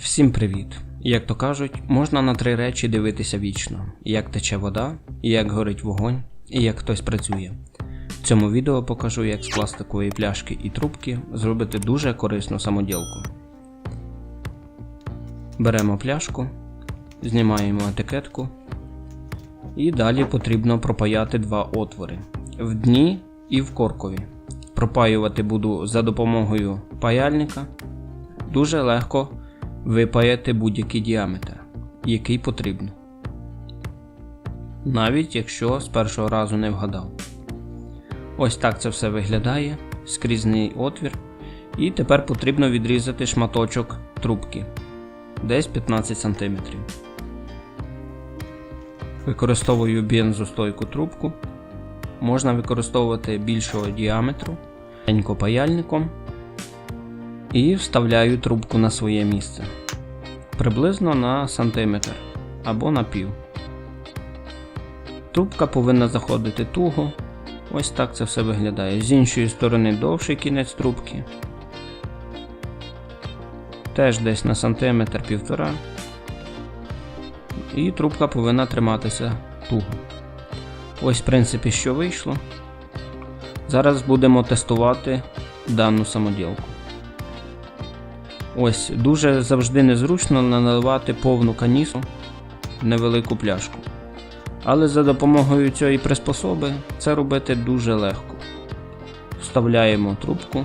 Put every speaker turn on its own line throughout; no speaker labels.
Всім привіт! Як то кажуть, можна на три речі дивитися вічно: як тече вода, як горить вогонь, і як хтось працює. В цьому відео покажу, як з пластикової пляшки і трубки зробити дуже корисну самоділку. Беремо пляшку, знімаємо етикетку, і далі потрібно пропаяти два отвори в дні і в коркові. Пропаювати буду за допомогою паяльника. Дуже легко випаяти будь-який діаметр, який потрібно. Навіть якщо з першого разу не вгадав. Ось так це все виглядає, скрізний отвір. І тепер потрібно відрізати шматочок трубки десь 15 см. Використовую бензостойку трубку. Можна використовувати більшого діаметру паяльником і вставляю трубку на своє місце приблизно на сантиметр або на пів. Трубка повинна заходити туго. Ось так це все виглядає. З іншої сторони довший кінець трубки. Теж десь на сантиметр півтора. І трубка повинна триматися туго. Ось, в принципі, що вийшло. Зараз будемо тестувати дану самоділку. Ось, дуже завжди незручно наливати повну канісу невелику пляшку. Але за допомогою цієї приспособи це робити дуже легко. Вставляємо трубку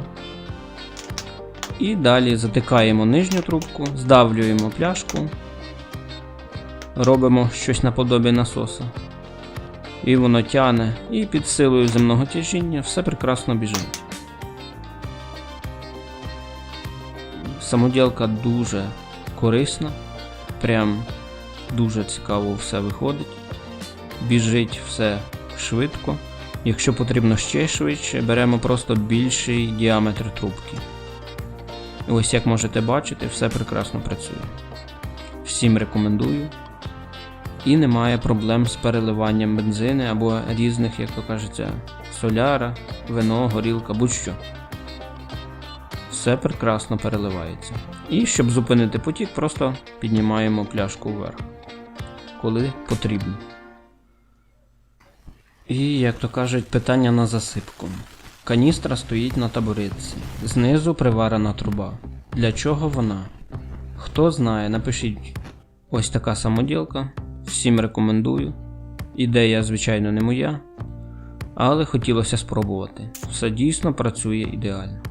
і далі затикаємо нижню трубку, здавлюємо пляшку, робимо щось наподобі насоса. І воно тяне, і під силою земного тяжіння все прекрасно біжить. Самоділка дуже корисна, прям дуже цікаво все виходить. Біжить все швидко. Якщо потрібно ще швидше, беремо просто більший діаметр трубки. І ось як можете бачити, все прекрасно працює. Всім рекомендую. І немає проблем з переливанням бензини або різних, як то кажеться, соляра, вино, горілка, будь-що все прекрасно переливається. І щоб зупинити потік, просто піднімаємо пляшку вверх, коли потрібно. І, як то кажуть, питання на засипку. Каністра стоїть на табуретці. Знизу приварена труба. Для чого вона? Хто знає, напишіть ось така самоділка. Всім рекомендую. Ідея, звичайно, не моя. Але хотілося спробувати. Все дійсно працює ідеально.